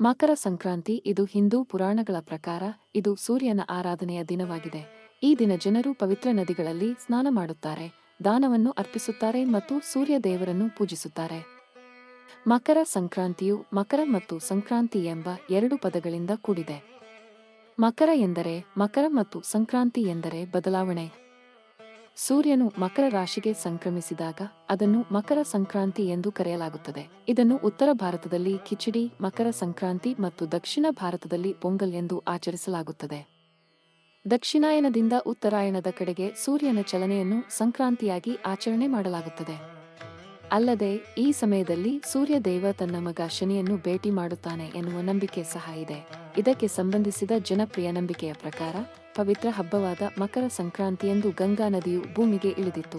ಮಕರ ಸಂಕ್ರಾಂತಿ ಇದು ಹಿಂದೂ ಪುರಾಣಗಳ ಪ್ರಕಾರ ಇದು ಸೂರ್ಯನ ಆರಾಧನೆಯ ದಿನವಾಗಿದೆ. ಈ ದಿನ ಜನರು ಪವಿತ್ರ ನದಿಗಳಲ್ಲಿ ಸ್ನಾನ ಮಾಡುತ್ತಾರೆ, ದಾನವನ್ನು ಅರ್ಪಿಸುತ್ತಾರೆ ಮತ್ತು ಸೂರ್ಯ ದೇವರನ್ನು ಪೂಜಿಸುತ್ತಾರೆ. ಮಕರ ಸಂಕ್ರಾಂತಿಯು ಮಕರ ಮತ್ತು ಸಂಕ್ರಾಂತಿ ಎಂಬ ಎರಡು ಪದಗಳಿಂದ ಕೂಡಿದೆ. ಮಕರ ಎಂದರೆ ಮಕರ ಮತ್ತು ಸಂಕ್ರಾಂತಿ ಎಂದರೆ ಬದಲಾವಣೆ. ಸೂರ್ಯನು ಮಕರ ರಾಶಿಗೆ ಸಂಕ್ರಮಿಸಿದಾಗ ಅದನ್ನು ಮಕರ ಸಂಕ್ರಾಂತಿ ಎಂದು ಕರೆಯಲಾಗುತ್ತದೆ. ಇದನ್ನು ಉತ್ತರ ಭಾರತದಲ್ಲಿ ಕಿಚಡಿ, ಮಕರ ಸಂಕ್ರಾಂತಿ ಮತ್ತು ದಕ್ಷಿಣ ಭಾರತದಲ್ಲಿ ಪೊಂಗಲ್ ಎಂದು ಆಚರಿಸಲಾಗುತ್ತದೆ. ದಕ್ಷಿಣಾಯನದಿಂದ ಉತ್ತರಾಯಣದ ಕಡೆಗೆ ಸೂರ್ಯನ ಚಲನೆಯನ್ನು ಸಂಕ್ರಾಂತಿಯಾಗಿ ಆಚರಣೆ ಮಾಡಲಾಗುತ್ತದೆ. ಅಲ್ಲದೆ, ಈ ಸಮಯದಲ್ಲಿ ಸೂರ್ಯ ದೇವ ತನ್ನ ಮಗ ಶನಿಯನ್ನು ಭೇಟಿ ಮಾಡುತ್ತಾನೆ ಎನ್ನುವ ನಂಬಿಕೆ ಸಹ ಇದೆ. ಇದಕ್ಕೆ ಸಂಬಂಧಿಸಿದ ಜನಪ್ರಿಯ ನಂಬಿಕೆಯ ಪ್ರಕಾರ, ಪವಿತ್ರ ಹಬ್ಬವಾದ ಮಕರ ಸಂಕ್ರಾಂತಿಯಂದು ಗಂಗಾ ನದಿಯು ಭೂಮಿಗೆ ಇಳಿದಿತ್ತು.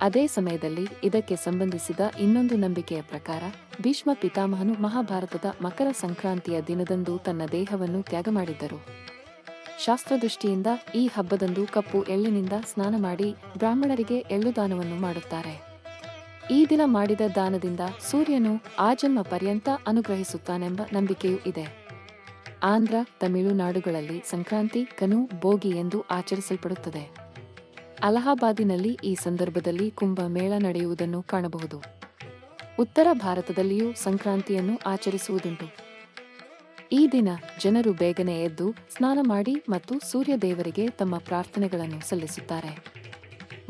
ಅದೇ ಸಮಯದಲ್ಲಿ ಇದಕ್ಕೆ ಸಂಬಂಧಿಸಿದ ಇನ್ನೊಂದು ನಂಬಿಕೆಯ ಪ್ರಕಾರ, ಭೀಷ್ಮ ಪಿತಾಮಹನು ಮಹಾಭಾರತದ ಮಕರ ಸಂಕ್ರಾಂತಿಯ ದಿನದಂದು ತನ್ನ ದೇಹವನ್ನು ತ್ಯಾಗ ಮಾಡಿದ್ದರು. ಶಾಸ್ತ್ರದೃಷ್ಟಿಯಿಂದ ಈ ಹಬ್ಬದಂದು ಕಪ್ಪು ಎಳ್ಳಿನಿಂದ ಸ್ನಾನ ಮಾಡಿ ಬ್ರಾಹ್ಮಣರಿಗೆ ಎಳ್ಳುದಾನವನ್ನು ಮಾಡುತ್ತಾರೆ. ಈ ದಿನ ಮಾಡಿದ ದಾನದಿಂದ ಸೂರ್ಯನು ಆ ಜನ್ಮ ಪರ್ಯಂತ ಅನುಗ್ರಹಿಸುತ್ತಾನೆಂಬ ನಂಬಿಕೆಯೂ ಇದೆ. ಆಂಧ್ರ, ತಮಿಳುನಾಡುಗಳಲ್ಲಿ ಸಂಕ್ರಾಂತಿ, ಕನು ಬೋಗಿ ಎಂದು ಆಚರಿಸಲ್ಪಡುತ್ತದೆ. ಅಲಹಾಬಾದಿನಲ್ಲಿ ಈ ಸಂದರ್ಭದಲ್ಲಿ ಕುಂಭ ಮೇಳ ನಡೆಯುವುದನ್ನು ಕಾಣಬಹುದು. ಉತ್ತರ ಭಾರತದಲ್ಲಿಯೂ ಸಂಕ್ರಾಂತಿಯನ್ನು ಆಚರಿಸುವುದುಂಟು. ಈ ದಿನ ಜನರು ಬೇಗನೆ ಎದ್ದು ಸ್ನಾನ ಮಾಡಿ ಮತ್ತು ಸೂರ್ಯ ದೇವರಿಗೆ ತಮ್ಮ ಪ್ರಾರ್ಥನೆಗಳನ್ನು ಸಲ್ಲಿಸುತ್ತಾರೆ.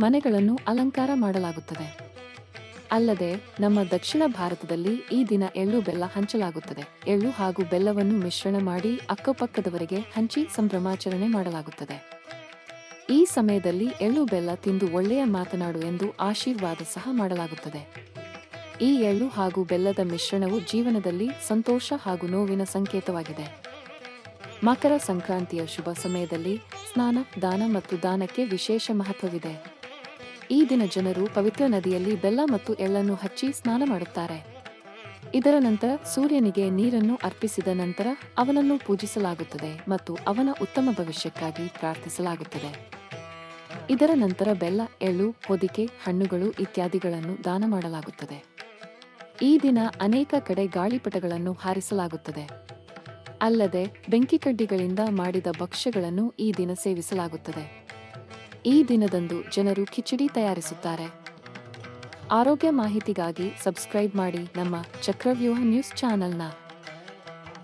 ಮನೆಗಳನ್ನು ಅಲಂಕಾರ ಮಾಡಲಾಗುತ್ತದೆ. ಅಲ್ಲದೆ, ನಮ್ಮ ದಕ್ಷಿಣ ಭಾರತದಲ್ಲಿ ಈ ದಿನ ಎಳ್ಳು ಬೆಲ್ಲ ಹಂಚಲಾಗುತ್ತದೆ. ಎಳ್ಳು ಹಾಗೂ ಬೆಲ್ಲವನ್ನು ಮಿಶ್ರಣ ಮಾಡಿ ಅಕ್ಕಪಕ್ಕದವರಿಗೆ ಹಂಚಿ ಸಂಭ್ರಮಾಚರಣೆ ಮಾಡಲಾಗುತ್ತದೆ. ಈ ಸಮಯದಲ್ಲಿ ಎಳ್ಳು ಬೆಲ್ಲ ತಿಂದು ಒಳ್ಳೆಯ ಮಾತನಾಡು ಎಂದು ಆಶೀರ್ವಾದ ಸಹ ಮಾಡಲಾಗುತ್ತದೆ. ಈ ಎಳ್ಳು ಹಾಗೂ ಬೆಲ್ಲದ ಮಿಶ್ರಣವು ಜೀವನದಲ್ಲಿ ಸಂತೋಷ ಹಾಗೂ ನೋವಿನ ಸಂಕೇತವಾಗಿದೆ. ಮಕರ ಸಂಕ್ರಾಂತಿಯ ಶುಭ ಸಮಯದಲ್ಲಿ ಸ್ನಾನ, ದಾನ ಮತ್ತು ದಾನಕ್ಕೆ ವಿಶೇಷ ಮಹತ್ವವಿದೆ. ಈ ದಿನ ಜನರು ಪವಿತ್ರ ನದಿಯಲ್ಲಿ ಬೆಲ್ಲ ಮತ್ತು ಎಳ್ಳನ್ನು ಹಚ್ಚಿ ಸ್ನಾನ ಮಾಡುತ್ತಾರೆ. ಇದರ ನಂತರ ಸೂರ್ಯನಿಗೆ ನೀರನ್ನು ಅರ್ಪಿಸಿದ ನಂತರ ಅವನನ್ನು ಪೂಜಿಸಲಾಗುತ್ತದೆ ಮತ್ತು ಅವನ ಉತ್ತಮ ಭವಿಷ್ಯಕ್ಕಾಗಿ ಪ್ರಾರ್ಥಿಸಲಾಗುತ್ತದೆ. ಇದರ ನಂತರ ಬೆಲ್ಲ, ಎಳ್ಳು, ಹೊದಿಕೆ, ಹಣ್ಣುಗಳು ಇತ್ಯಾದಿಗಳನ್ನು ದಾನ ಮಾಡಲಾಗುತ್ತದೆ. ಈ ದಿನ ಅನೇಕ ಕಡೆ ಗಾಳಿಪಟಗಳನ್ನು ಹಾರಿಸಲಾಗುತ್ತದೆ. ಅಲ್ಲದೆ ಬೆಂಕಿ ಕಡ್ಡಿಗಳಿಂದ ಮಾಡಿದ ಭಕ್ಷ್ಯಗಳನ್ನು ಈ ದಿನ ಸೇವಿಸಲಾಗುತ್ತದೆ. ಈ ದಿನದಂದು ಜನರು ಕಿಚಡಿ ತಯಾರಿಸುತ್ತಾರೆ. ಆರೋಗ್ಯ ಮಾಹಿತಿಗಾಗಿ ಸಬ್ಸ್ಕ್ರೈಬ್ ಮಾಡಿ ನಮ್ಮ ಚಕ್ರವ್ಯೂಹ ನ್ಯೂಸ್ ಚಾನೆಲ್ನ.